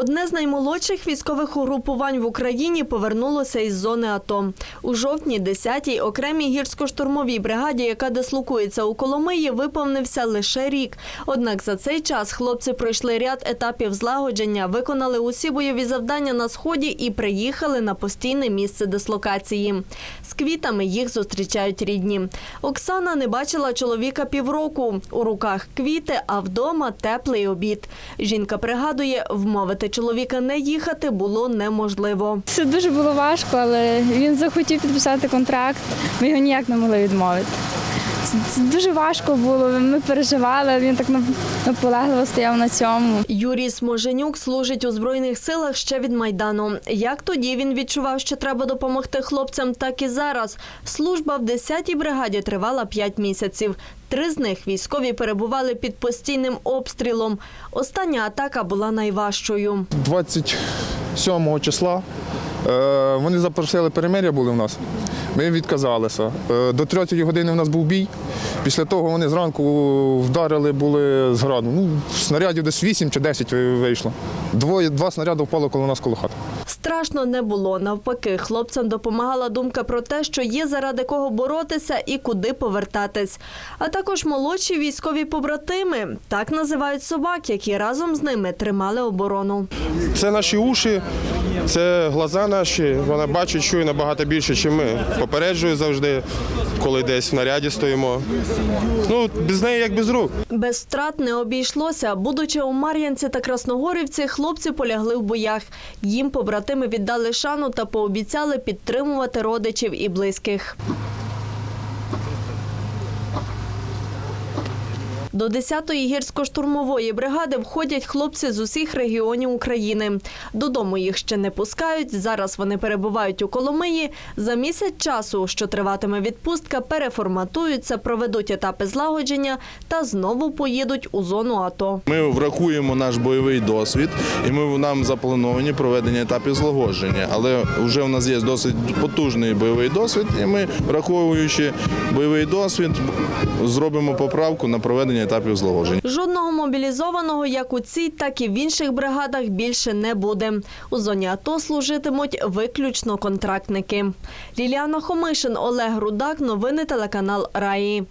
Одне з наймолодших військових угрупувань в Україні повернулося із зони АТО. У жовтні 10-й окремій гірсько-штурмовій бригаді, яка дислокується у Коломиї, виповнився лише рік. Однак за цей час хлопці пройшли ряд етапів злагодження, виконали усі бойові завдання на сході і приїхали на постійне місце дислокації. З квітами їх зустрічають рідні. Оксана не бачила чоловіка півроку. У руках квіти, а вдома теплий обід. Жінка пригадує, вмовити чоловіка не їхати було неможливо. Це дуже було важко, але він захотів підписати контракт. Ми його ніяк не могли відмовити. Дуже важко було. Ми переживали. Він так наполегливо стояв на цьому. Юрій Сможенюк служить у збройних силах ще від майдану. Як тоді він відчував, що треба допомогти хлопцям, так і зараз. Служба в 10-й бригаді тривала 5 місяців. Три з них військові перебували під постійним обстрілом. Остання атака була найважчою. 27 числа вони запросили перемир'я були в нас. Ми відказалися. Е, До 3 години в нас був бій. Після того вони зранку вдарили були з граду. Ну, снарядів десь 8 чи 10 вийшло. Двоє, два снаряди впало коло нас коло хати. Страшно не було. Навпаки, хлопцям допомагала думка про те, що є заради кого боротися і куди повертатись. А також молодші військові побратими так називають собак, які разом з ними тримали оборону. Це наші уші, це глаза наші. Вона бачить, чує набагато більше, ніж ми. Попереджує завжди, коли десь в наряді стоїмо. Ну, без неї як без рук. Без втрат не обійшлося. Будучи у Мар'янці та Красногорівці, хлопці полягли в боях. Їм побратими віддали шану та пообіцяли підтримувати родичів і близьких. До 10-ї гірсько-штурмової бригади входять хлопці з усіх регіонів України. Додому їх ще не пускають. Зараз вони перебувають у Коломиї. За місяць часу, що триватиме відпустка, переформатуються, проведуть етапи злагодження та знову поїдуть у зону АТО. Ми врахуємо наш бойовий досвід, і ми нам заплановані проведення етапів злагодження. Але вже в нас є досить потужний бойовий досвід, і ми, враховуючи бойовий досвід, зробимо поправку на проведення етапів злагодження. Жодного мобілізованого як у цій, так і в інших бригадах більше не буде. У зоні АТО служитимуть виключно контрактники. Ліліана Хомишин, Олег Рудак. Новини телеканал Раї.